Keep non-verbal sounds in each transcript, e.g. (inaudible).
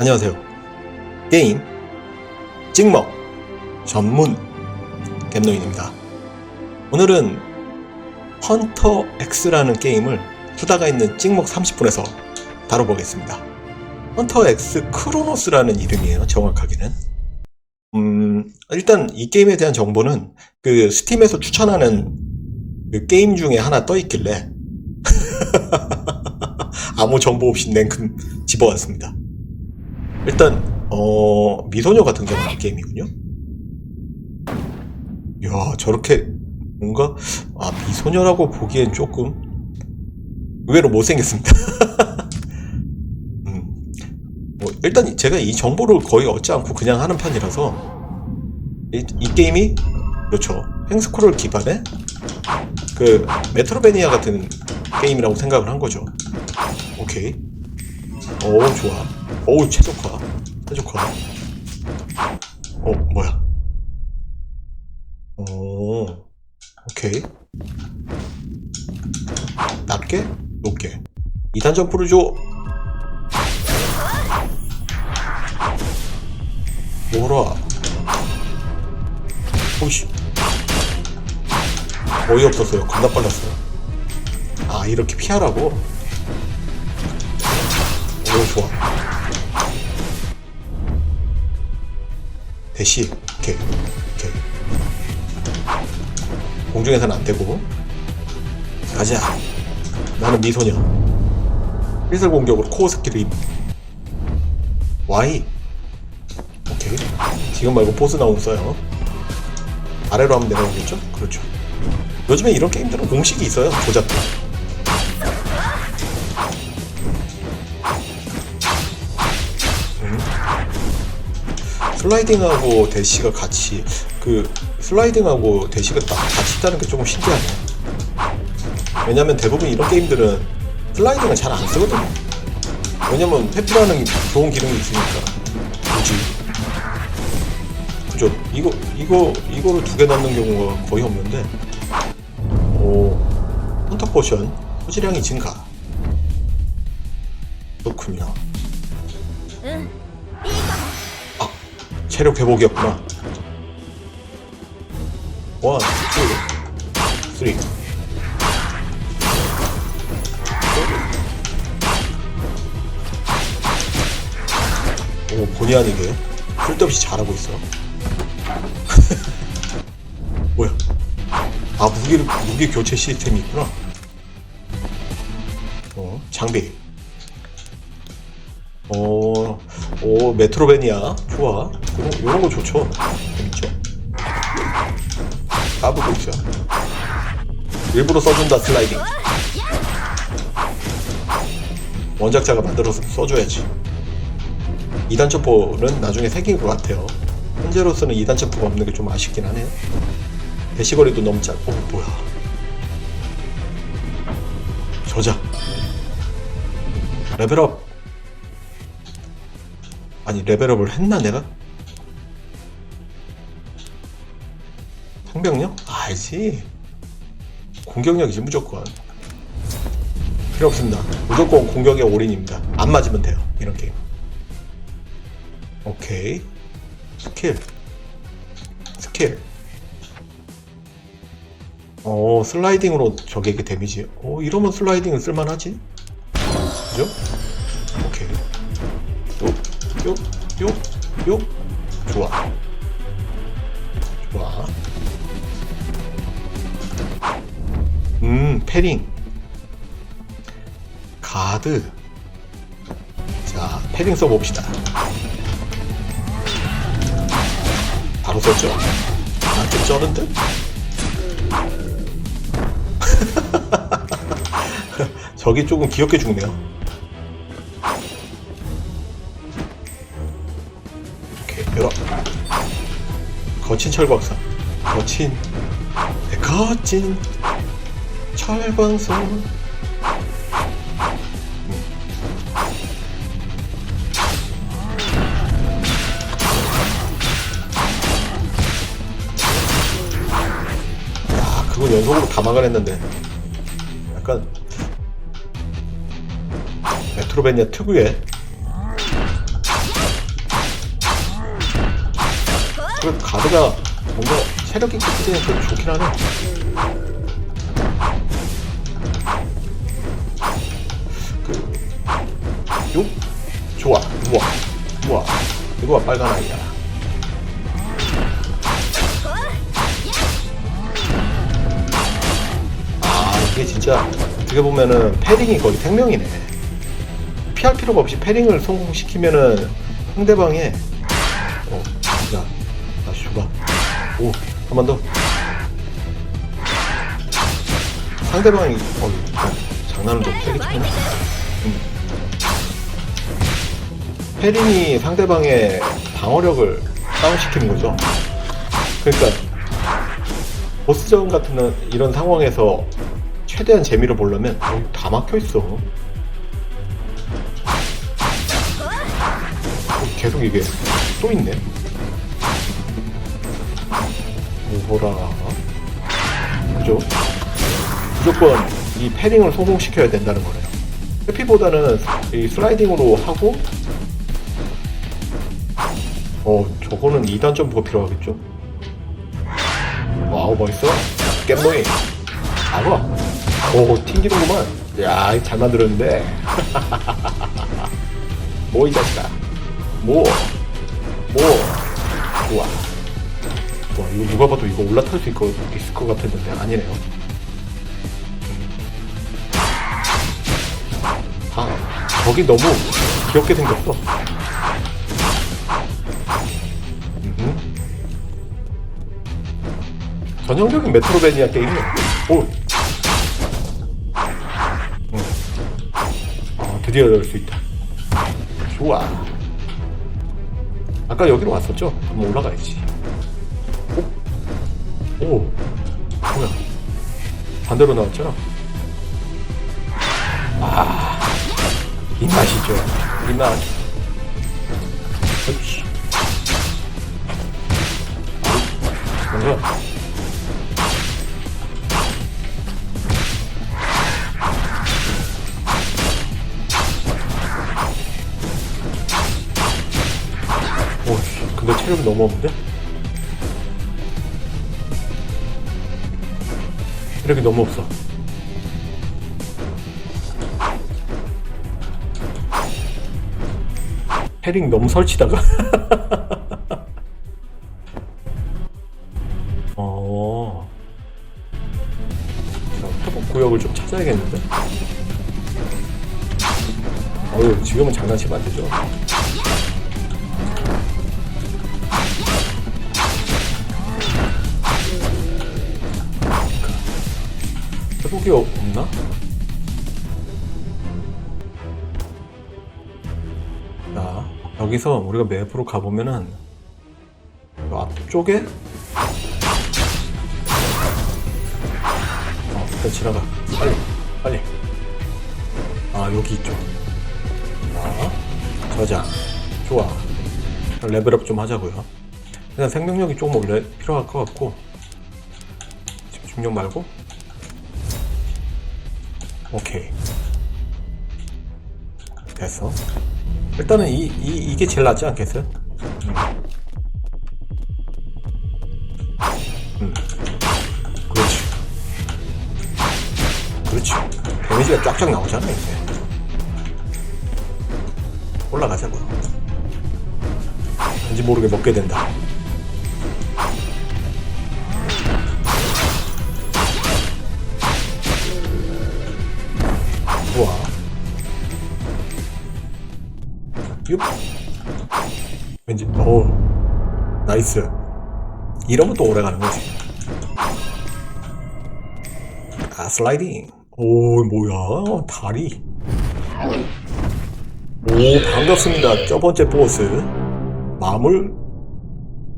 안녕하세요. 게임 찍먹 전문 겜노인입니다. 오늘은 헌터 X라는 게임을 수다가 있는 찍먹 30분에서 다뤄보겠습니다. 헌터 X 크로노스라는 이름이에요. 정확하게는. 음, 일단 이 게임에 대한 정보는 그 스팀에서 추천하는 그 게임 중에 하나 떠 있길래 (laughs) 아무 정보 없이 냉큼 집어왔습니다. 일단 어 미소녀가 등장하는 게임이군요. 이야 저렇게 뭔가 아 미소녀라고 보기엔 조금 의외로 못생겼습니다. (laughs) 음, 뭐 일단 제가 이 정보를 거의 얻지 않고 그냥 하는 편이라서 이, 이 게임이 그렇죠 행스크롤 기반의 그 메트로베니아 같은 게임이라고 생각을 한 거죠. 오케이. 오 좋아. 오 최적화. 최적화. 어 뭐야? 오 오케이. 낮게 높게. 2단 점프를 줘. 뭐라? 오씨. 어이없었어요. 겁나 빨랐어요. 아 이렇게 피하라고? 대시 오케이 오케이 공중에서는 안 되고. 가자. 나는 미소녀. 필살 공격으로 코어 스킬을 입. Y 오케이. 지금 말고 보스 나오면 써요. 아래로 하면 내려오겠죠? 그렇죠. 요즘에 이런 게임들은 공식이 있어요. 조작도 슬라이딩하고 대시가 같이 그 슬라이딩하고 대시가 딱 같이 있다는 게 조금 신기하네요. 왜냐면 대부분 이런 게임들은 슬라이딩을 잘 안 쓰거든요. 왜냐면 페프라는 좋은 기능이 있으니까 굳이 그죠? 이거 이거 이거를 두 개 넣는 경우가 거의 없는데 오 헌터 포션 소지량이 증가 그렇군요. 체력 회복이었구나. 원, 투, 쓰리. 오, 본의 아니게 쓸데없이 잘하고 있어. (laughs) 뭐야? 아, 무기, 무기 교체 시스템이 있구나. 어, 장비. 오, 오 메트로베니아 좋아. 이런, 거 좋죠. 재밌죠. 까불고 있어. 일부러 써준다 슬라이딩. 원작자가 만들어서 써줘야지. 2단 점포는 나중에 생길 것 같아요. 현재로서는 2단 점포가 없는 게 좀 아쉽긴 하네요. 대시거리도 너무 짧고, 어, 뭐야. 저자. 레벨업. 아니 레벨업을 했나 내가? 상병력? 알지 공격력이지 무조건 필요 없습니다 무조건 공격에 올인입니다 안 맞으면 돼요 이런 게임 오케이 스킬 스킬 어 슬라이딩으로 적에게 데미지 어 이러면 슬라이딩은 쓸만하지 그죠? 오케이 요, 요, 요. 좋아. 좋아. 음, 패링. 가드. 자, 패링 써봅시다. 바로 썼죠? 아, 좀 쩌는데? (laughs) 저기 조금 귀엽게 죽네요. 오케이 열어 거친 철광석 거친 네, 거친 칼방송 야 그건 연속으로 다 막아냈는데. 약간. 메트로베니아 특유의. 그 가드가 뭔가 체력 있게 뛰는 게 좋긴 하네. 좋아. 우와. 우와. 이거 봐, 빨간 아이야. 아, 이게 진짜 어떻게 보면은 패링이 거의 생명이네. 피할 필요가 없이 패링을 성공시키면은 상대방의 어, 야, 다시 줘봐. 오, 한 번 더. 상대방이 어, 어, 장난을 좀 세게 치네. 페린이 상대방의 방어력을 다운시키는 거죠. 그러니까 보스전 같은 이런 상황에서 최대한 재미를 보려면 어, 다 막혀 있어. 어, 계속 이게 또 있네. 뭐라 그죠? 무조건 이 패링을 성공시켜야 된다는 거예요. 회피보다는 이 슬라이딩으로 하고 어 저거는 2단 점프가 필요하겠죠? 와우 멋있어 깻모이 아봐 오 튕기는구만 야, 잘 만들었는데. (laughs) 뭐, 이 자식아. 뭐, 뭐. 좋아. 와, 이거 누가 봐도 이거 올라탈 수 있, 있을 것 같았는데, 아니네요. 아, 저기 너무 귀엽게 생겼어. 전형적인 메트로베니아 게임이야. 오. 응. 아, 드디어 열 수 있다. 좋아. 아까 여기로 왔었죠? 한번 올라가야지. 오. 오. 뭐야. 반대로 나왔잖아. 아. 이 맛이죠. 이 맛. 체력이 너무 없는데? 체력이 너무 없어. 패링 너무 설치다가. (laughs) 어. 자, 회복 구역을 좀 찾아야겠는데? 어휴, 지금은 장난치면 안 되죠. 회복이 없- 없나? 자, 여기서 우리가 맵으로 가보면은 이 앞쪽에? 어, 일단 지나가. 빨리 빨리. 아 여기 있죠. 자 저장 좋아. 레벨업 좀 하자고요. 일단 생명력이 조금 원래 필요할 것 같고 집중력 말고 오케이. 됐어. 일단은 이, 이, 이게 제일 낫지 않겠어요? 음. 음. 그렇지. 그렇지. 데미지가 쫙쫙 나오잖아 이제. 올라가자고 왠지 모르게 먹게 된다 왠지 어 나이스. 이러면 또 오래 가는 거지. 아 슬라이딩. 오 뭐야? 다리. 오 반갑습니다. 첫 번째 보스. 마물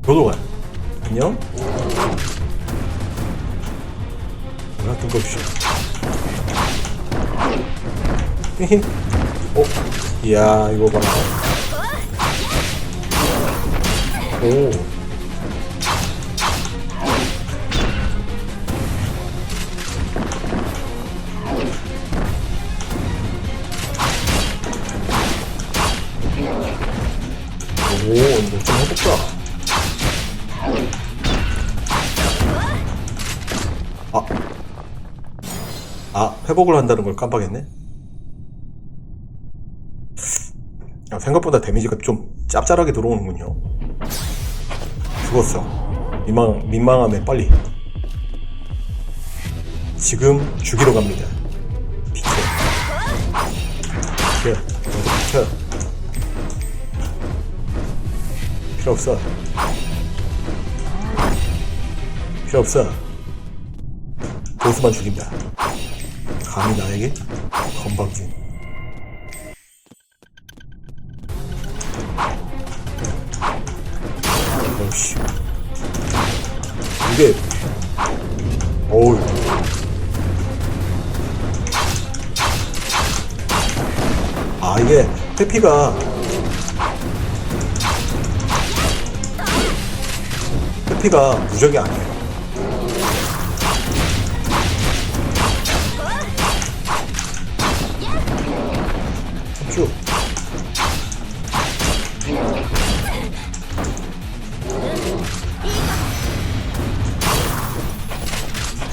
교도관 안녕. 뭐야 뜬금없이. 히히 (laughs) 어? 이야 이거 봐라 오 오, 이거 좀 해볼까? 아. 아, 회복을 한다는 걸 깜빡했네. 아, 생각보다 데미지가 좀 짭짤하게 들어오는군요. 죽었어. 민망, 민망함에 빨리. 지금 죽이러 갑니다. 비켜. 비켜. 비켜. 필요 없어. 필요 없어. 보스만 죽인다. 감히 나에게 건방진. 이게, 어우. 아, 이게, 회피가, 회피가 무적이 아니에요.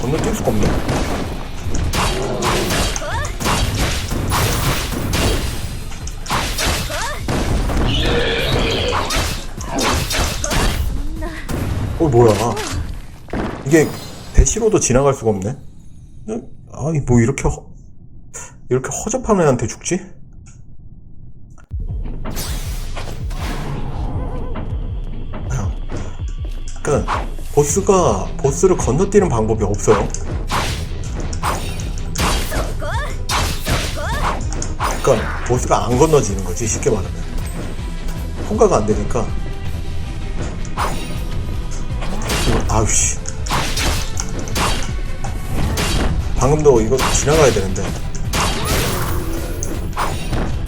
건너 뛸 수가 없네. 어, 뭐야. 이게 대시로도 지나갈 수가 없네. 아이, 뭐 이렇게 허, 이렇게 허접한 애한테 죽지? 그러니까 보스가 보스를 건너뛰는 방법이 없어요. 그러니까 보스가 안 건너지는 거지 쉽게 말하면 통과가 안 되니까. 아우씨. 방금도 이거 지나가야 되는데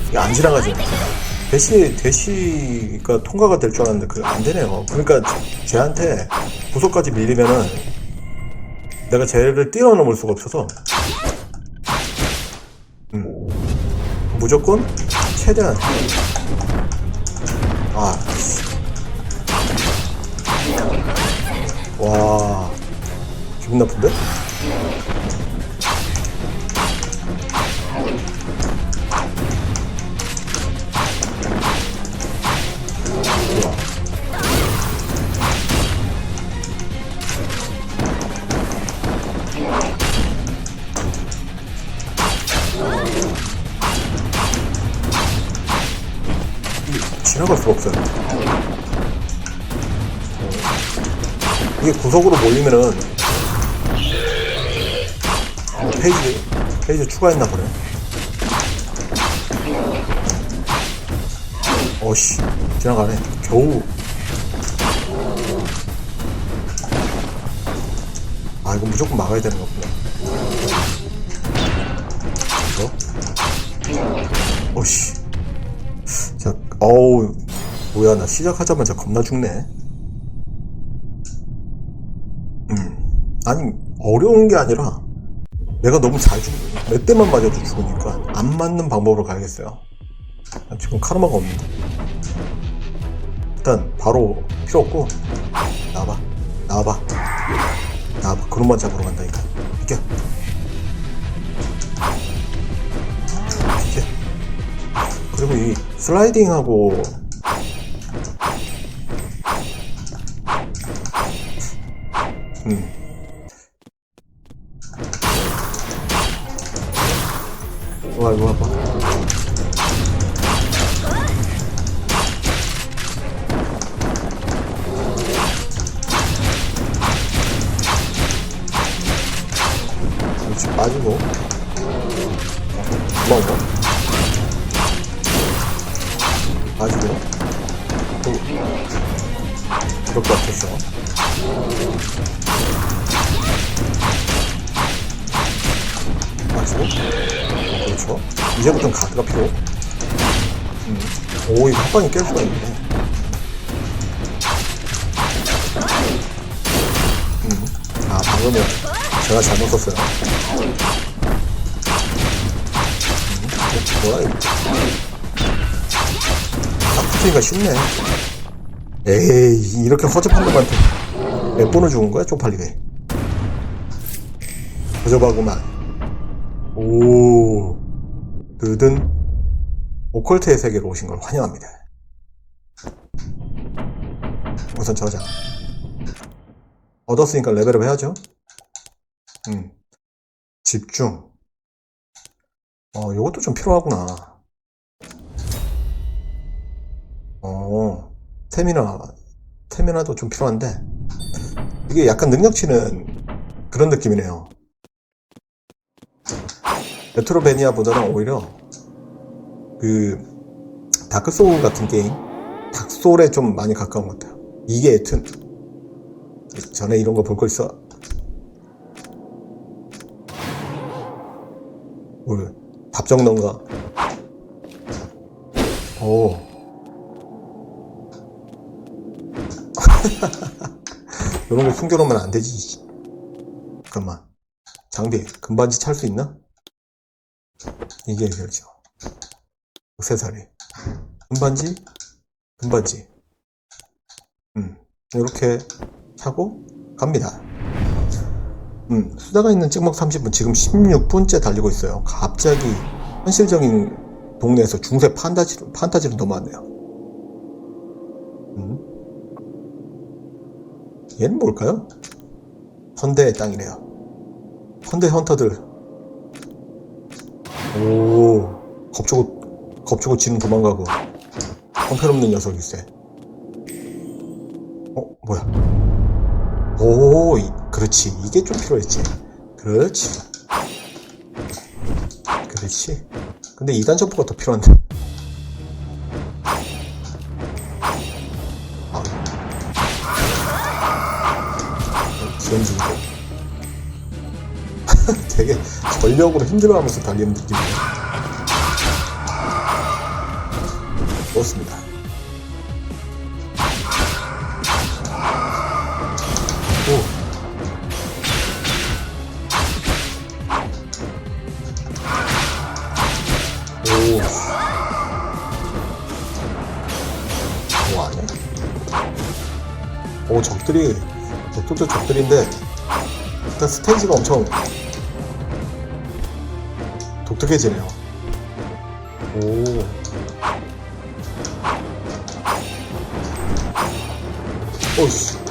이게 안 지나가죠. 대시 대시가 통과가 될 줄 알았는데 그게 안 되네요. 그러니까 쟤한테 구석까지 밀리면은 내가 쟤를 뛰어넘을 수가 없어서 음. 무조건 최대한 아 씨. 와 기분 나쁜데? 구석으로 몰리면은 어, 페이지 페이지 추가했나 보네. 어씨 지나가네. 겨우 아 이거 무조건 막아야 되는 거구나. 이거 어씨 자 어우 뭐야 나 시작하자마자 겁나 죽네. 아니 어려운 게 아니라 내가 너무 잘 죽, 몇 대만 맞아도 죽으니까 안 맞는 방법으로 가야겠어요. 아, 지금 카르마가 없는데. 일단 바로 필요 없고 나와봐, 나와봐, 나와봐. 그런만 잡으러 간다니까. 비켜, 비켜. 그리고 이 슬라이딩하고 음. 와 이거 봐봐. 그렇지 빠지고 이제부터는 가드가 필요. 음. 오, 이거 합방이 깰 수가 있네. 음. 아, 방금은 제가 잘못 썼어요. 음. 어, 뭐야, 이거. 딱 붙으니까 쉽네. 에이, 이렇게 허접한 놈한테. 몇 번을 죽은 거야, 쪽팔리게. 거저하구만 오, 느든 오컬트의 세계로 오신 걸 환영합니다. 우선 저장. 얻었으니까 레벨업 해야죠. 음, 집중. 어, 요것도 좀 필요하구나. 어, 스태미나, 스태미나도 좀 필요한데, 이게 약간 능력치는 그런 느낌이네요. 메트로베니아보다는 오히려 그 다크 소울 같은 게임, 닥소울에 좀 많이 가까운 것 같아요. 이게 애튼 전에 이런 거 볼 거 있어. 뭘 답정 넣은가? 오. (laughs) 이런 거 숨겨놓으면 안 되지. 잠깐만. 장비, 금반지 찰 수 있나? 이게 해결이죠. 액세서리. 금반지, 금반지. 음, 이렇게 차고 갑니다. 음, 수다가 있는 찍먹 30분, 지금 16분째 달리고 있어요. 갑자기 현실적인 동네에서 중세 판타지로, 판타지로 넘어왔네요. 음. 얘는 뭘까요? 헌대의 땅이래요. 헌대 헌터들. 오, 겁주고, 겁주고 지는 도망가고. 형편없는 녀석일세. 어, 뭐야. 오, 이- 그렇지. 이게 좀 필요했지. 그렇지. 그렇지. 근데 2단 점프가 더 필요한데. 아. 기현진이고. 되게 전력으로 힘들어하면서 달리는 느낌이에요. 좋습니다. 오. 오. 적들이, 적들도 적들인데, 일단 스테이지가 엄청 독특해지네요. 오. 오이씨.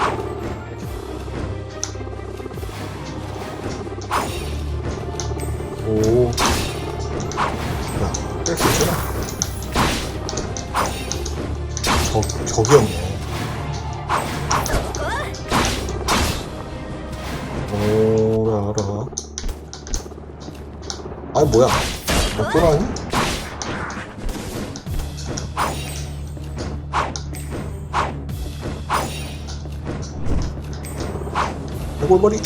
죽어버리.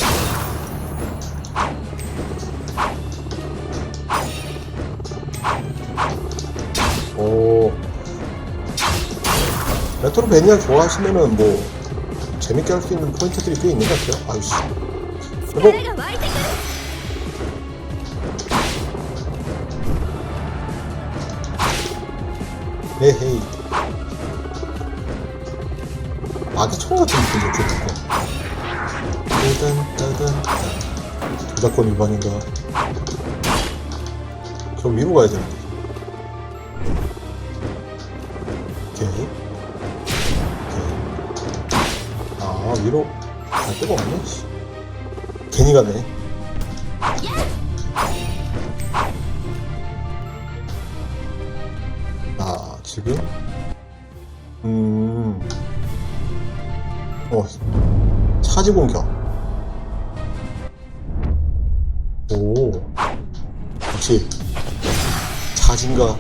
오. 레트로 매니아 좋아하시면은 뭐 재밌게 할 수 있는 포인트들이 꽤 있는 것 같아요. 아이씨. 그리고 에헤이 마기총 같은 느낌 좋겠다 저작권 위반인가? 저 위로 가야 되는데. 오케이. 오케이. 아, 위로 갈 데가 없네, 씨. 괜히 가네. 아, 지금? 음. 어, 차지 공격. 오. 역시, 차진가.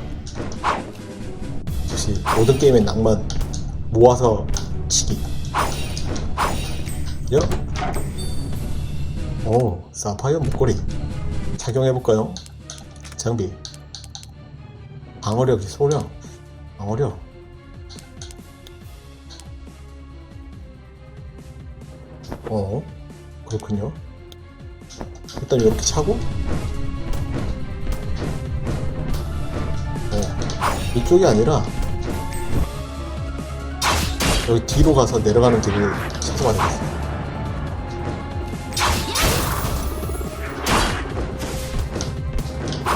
역시, 모든 게임의 낭만 모아서 치기. 야. 오, 사파이어 목걸이. 착용해볼까요? 장비. 방어력이 소량. 방어력. 어, 그렇군요. 또 이렇게 차고. 네. 이쪽이 아니라 여기 뒤로 가서 내려가는 길을 찾아가야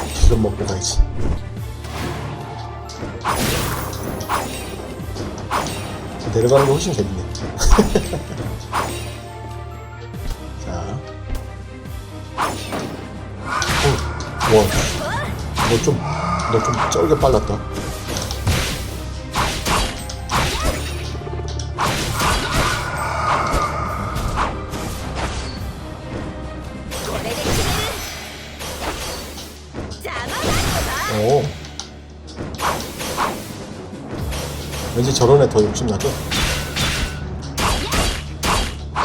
겠습니다 먹고 가야지. 내려가는 게 훨씬 재밌네. (laughs) 와. 너 좀, 너 좀 쩔게 빨랐다. 오. 왠지 저런 애 더 욕심나죠?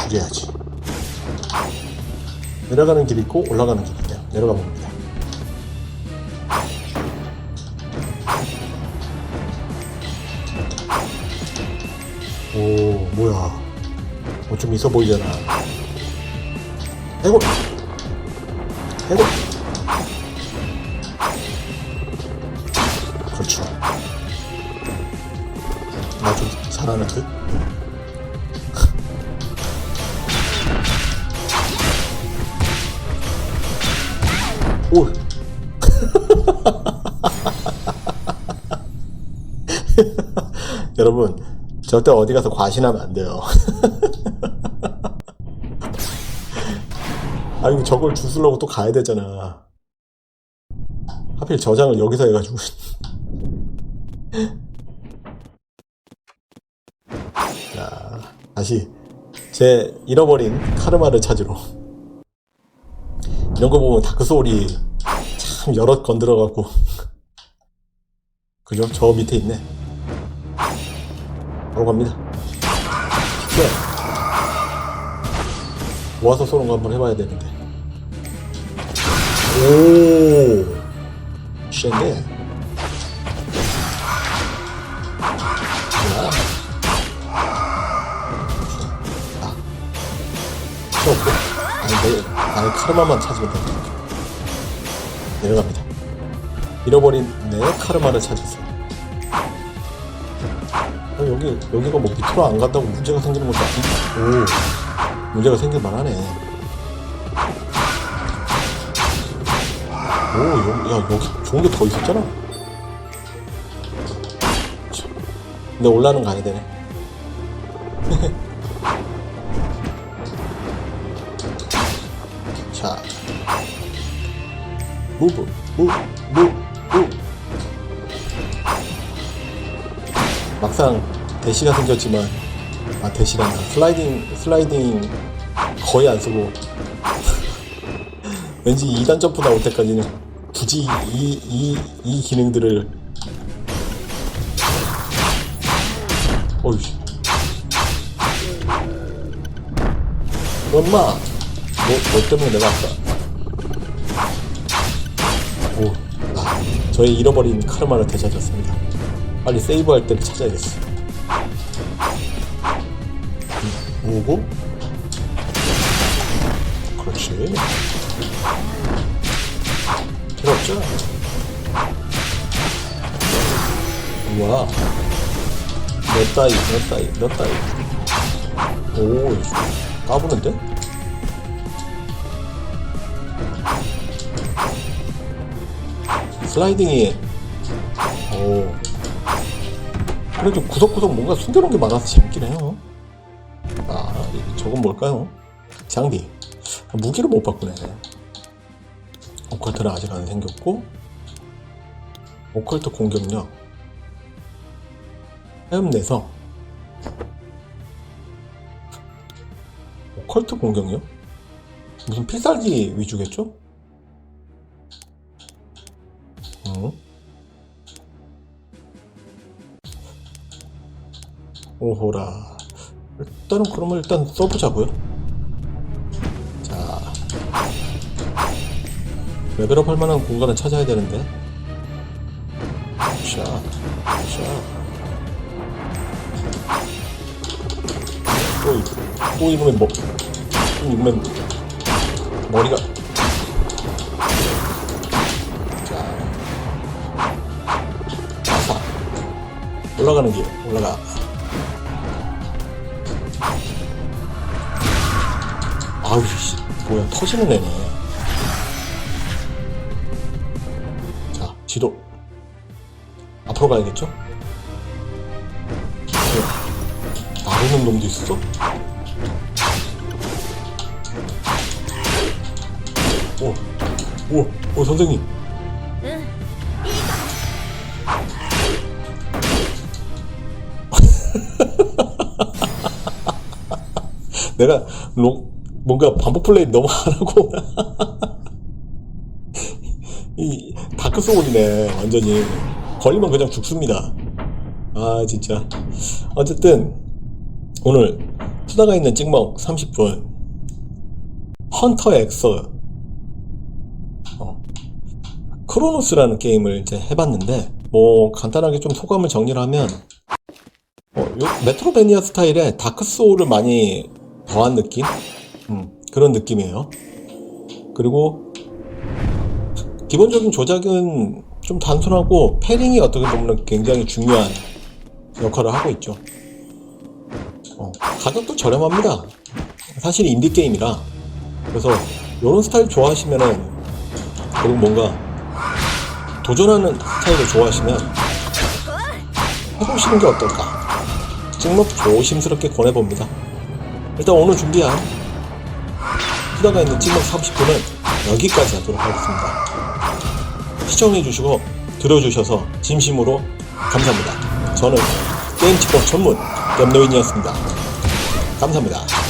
죽여야지. 내려가는 길이 있고 올라가는 길이 있네요. 내려가 봅니다. 좀 있어 보이잖아. 해골! 해골! 그렇죠. 나 좀 잘하는 듯? 오! (laughs) 여러분, 절대 어디 가서 과신하면 안 돼요. (laughs) 아이고, 저걸 주스려고 또 가야 되잖아. 하필 저장을 여기서 해가지고. (laughs) 자, 다시 제 잃어버린 카르마를 찾으러. 이런 거 보면 다크 소울이 참 여럿 건드려갖고. 그죠? 저 밑에 있네. 바로 갑니다. 네. 모아서 쏘는 거 한번 해봐야 되는데. 오! 쉣네. 필요 없고 아니 내 나의 카르마만 찾으면 된다 내려갑니다. 잃어버린 내 카르마를 찾았어 어, 여기 여기가 뭐 밑으로 안 간다고 문제가 생기는 것도 아니고. 오. 문제가 생길 만하네 오 여기, 야 여기 좋은 게 더 있었잖아 참. 근데 올라는 가야 되네 (laughs) 자, 무브, 무, 무, 무. 막상 대시가 생겼지만, 아 대시란다. 슬라이딩, 슬라이딩 거의 안 쓰고, (laughs) 왠지 2단 점프 나올 때까지는 굳이 이, 이, 이 기능들을, 어이씨. 엄마, 뭐, 뭐 때문에 내가 아까. 오, 아, 저의 잃어버린 카르마를 되찾았습니다. 빨리 세이브할 때를 찾아야겠어. 음, 오고. 그렇지. 없죠? 우와. 너 따위, 너 따위, 너 따위. 오, 까부는데? 슬라이딩이 오 그래도 구석구석 뭔가 숨겨놓은 게 많아서 재밌긴 해요 아 이- 저건 뭘까요? 장비 무기를 못 바꾸네 오컬트는 아직 안 생겼고 오컬트 공격력 헤엄내서 오컬트 공격력? 무슨 필살기 위주겠죠? 어? 오호라. 일단은 그러면 일단 써보자고요. 레벨업 할 만한 공간을 찾아야 되는데. 샤, 샤. 또, 입- 또 입으면 뭐, 또 입으면 머리가. 자, 자, 올라가는 길, 올라가. 아우, 씨, 뭐야, 터지는 애네. 지도 앞으로 가야겠죠? 어, 나르는 놈도 있어? 오, 오, 오 선생님 응. (laughs) 내가 로, 뭔가 반복 플레이 너무 안 하고 이 다크 소울이네 완전히. 걸리면 그냥 죽습니다. 아 진짜. 어쨌든 오늘 수다가 있는 찍먹 30분. 헌터 엑서. 어, 크로노스라는 게임을 이제 해봤는데 뭐 간단하게 좀 소감을 정리를 하면 어, 요 메트로베니아 스타일의 다크 소울을 많이 더한 느낌? 음, 그런 느낌이에요. 그리고 기본적인 조작은 좀 단순하고 패링이 어떻게 보면 굉장히 중요한 역할을 하고 있죠. 어, 가격도 저렴합니다. 사실 인디 게임이라 그래서 이런 스타일 좋아하시면은 그리고 뭔가 도전하는 스타일을 좋아하시면 해보시는 게 어떨까? 찍먹 조심스럽게 권해봅니다. 일단 오늘 준비한 수다가 있는 찍먹 30분은 여기까지 하도록 하겠습니다. 시청해 주시고 들어주셔서 진심으로 감사합니다. 저는 게임 찍먹 전문 겜노인이었습니다. 감사합니다.